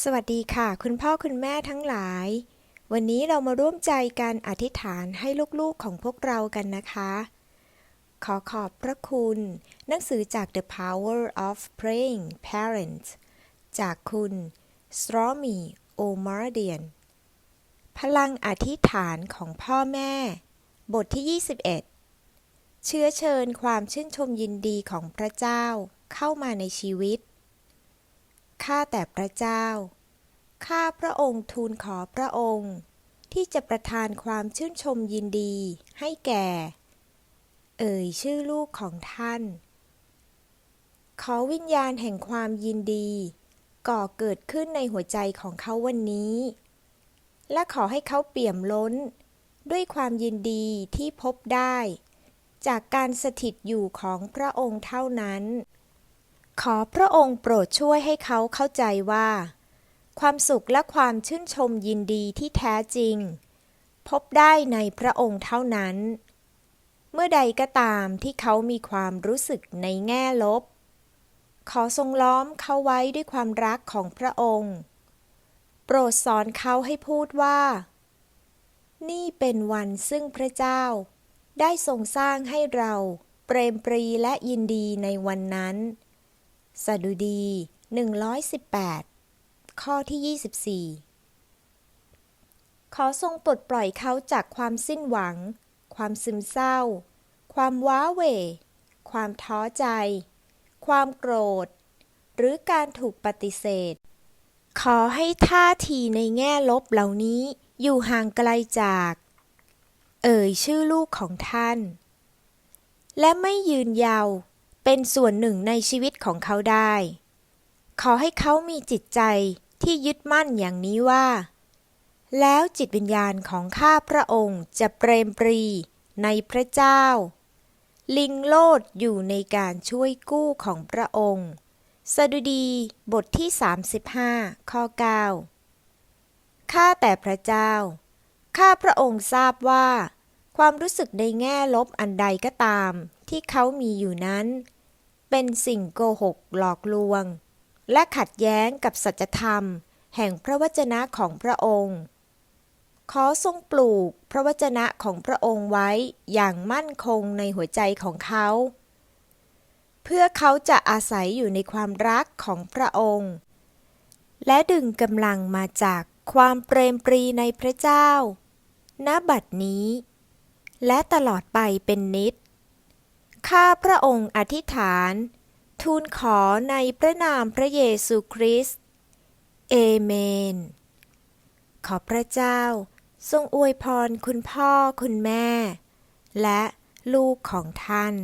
สวัสดีค่ะ คุณพ่อคุณแม่ทั้งหลาย วันนี้เรามาร่วมใจกันอธิษฐานให้ลูกๆของพวกเรากันนะคะ ขอขอบพระคุณ หนังสือจาก The Power of Praying Parents จากคุณ s t r o m y o m a r d i a n พลังอธิษฐานของพ่อแม่ บทที่ 21 เชื้อเชิญความชื่นชมยินดีของพระเจ้าเข้ามาในชีวิต ข้าแต่พระเจ้า ข้าพระองค์ทูลขอพระองค์ ที่จะประทานความชื่นชมยินดีให้แก่ เอ่ยชื่อลูกของท่าน ขอวิญญาณแห่งความยินดี ก่อเกิดขึ้นในหัวใจของเขาวันนี้ และขอให้เขาเปี่ยมล้น ด้วยความยินดีที่พบได้ จากการสถิตอยู่ของพระองค์เท่านั้น ขอพระองค์โปรดช่วยให้เขาเข้าใจว่า ความสุขและความชื่นชมยินดีที่แท้จริง พบได้ในพระองค์เท่านั้น เมื่อใดก็ตามที่เขามีความรู้สึกในแง่ลบ ขอทรงล้อมเขาไว้ด้วยความรักของพระองค์ โปรดสอนเขาให้พูดว่า นี่เป็นวันซึ่งพระเจ้า ได้ทรงสร้างให้เราเปรมปรีและยินดีในวันนั้น สดุดี 118 ข้อที่ 24 ขอทรงปลดปล่อยเขาจากความสิ้นหวัง ความซึมเศร้า ความว้าเหวความท้อใจ ความโกรธ หรือการถูกปฏิเสธ ขอให้ท่าทีในแง่ลบเหล่านี้อยู่ห่างไกลจาก เอ่ยชื่อลูกของท่าน และไม่ยืนยาว เป็นส่วนหนึ่งในชีวิตของเขาได้ ขอให้เขามีจิตใจที่ยึดมั่นอย่างนี้ว่า แล้วจิตวิญญาณของข้าพระองค์จะเปรมปรีในพระเจ้า ลิงโลดอยู่ในการช่วยกู้ของพระองค์ สดุดีบทที่ 35 ข้อ 9 ข้าแต่พระเจ้า ข้าพระองค์ทราบว่า ความรู้สึกในแง่ลบอันใดก็ตามที่เขามีอยู่นั้น เป็นสิ่งโกหกหลอกลวง และขัดแย้งกับสัจธรรม แห่งพระวจนะของพระองค์ ขอทรงปลูกพระวจนะของพระองค์ไว้อย่างมั่นคงในหัวใจของเขา เพื่อเขาจะอาศัยอยู่ในความรักของพระองค์ และดึงกำลังมาจากความเปรมปรีในพระเจ้า ณ บัดนี้ และตลอดไปเป็นนิจ ข้าพระองค์อธิษฐาน ทูลขอในพระนามพระเยซูคริสต์เอเมน ขอพระเจ้า ทรงอวยพรคุณพ่อคุณแม่ และลูกของท่าน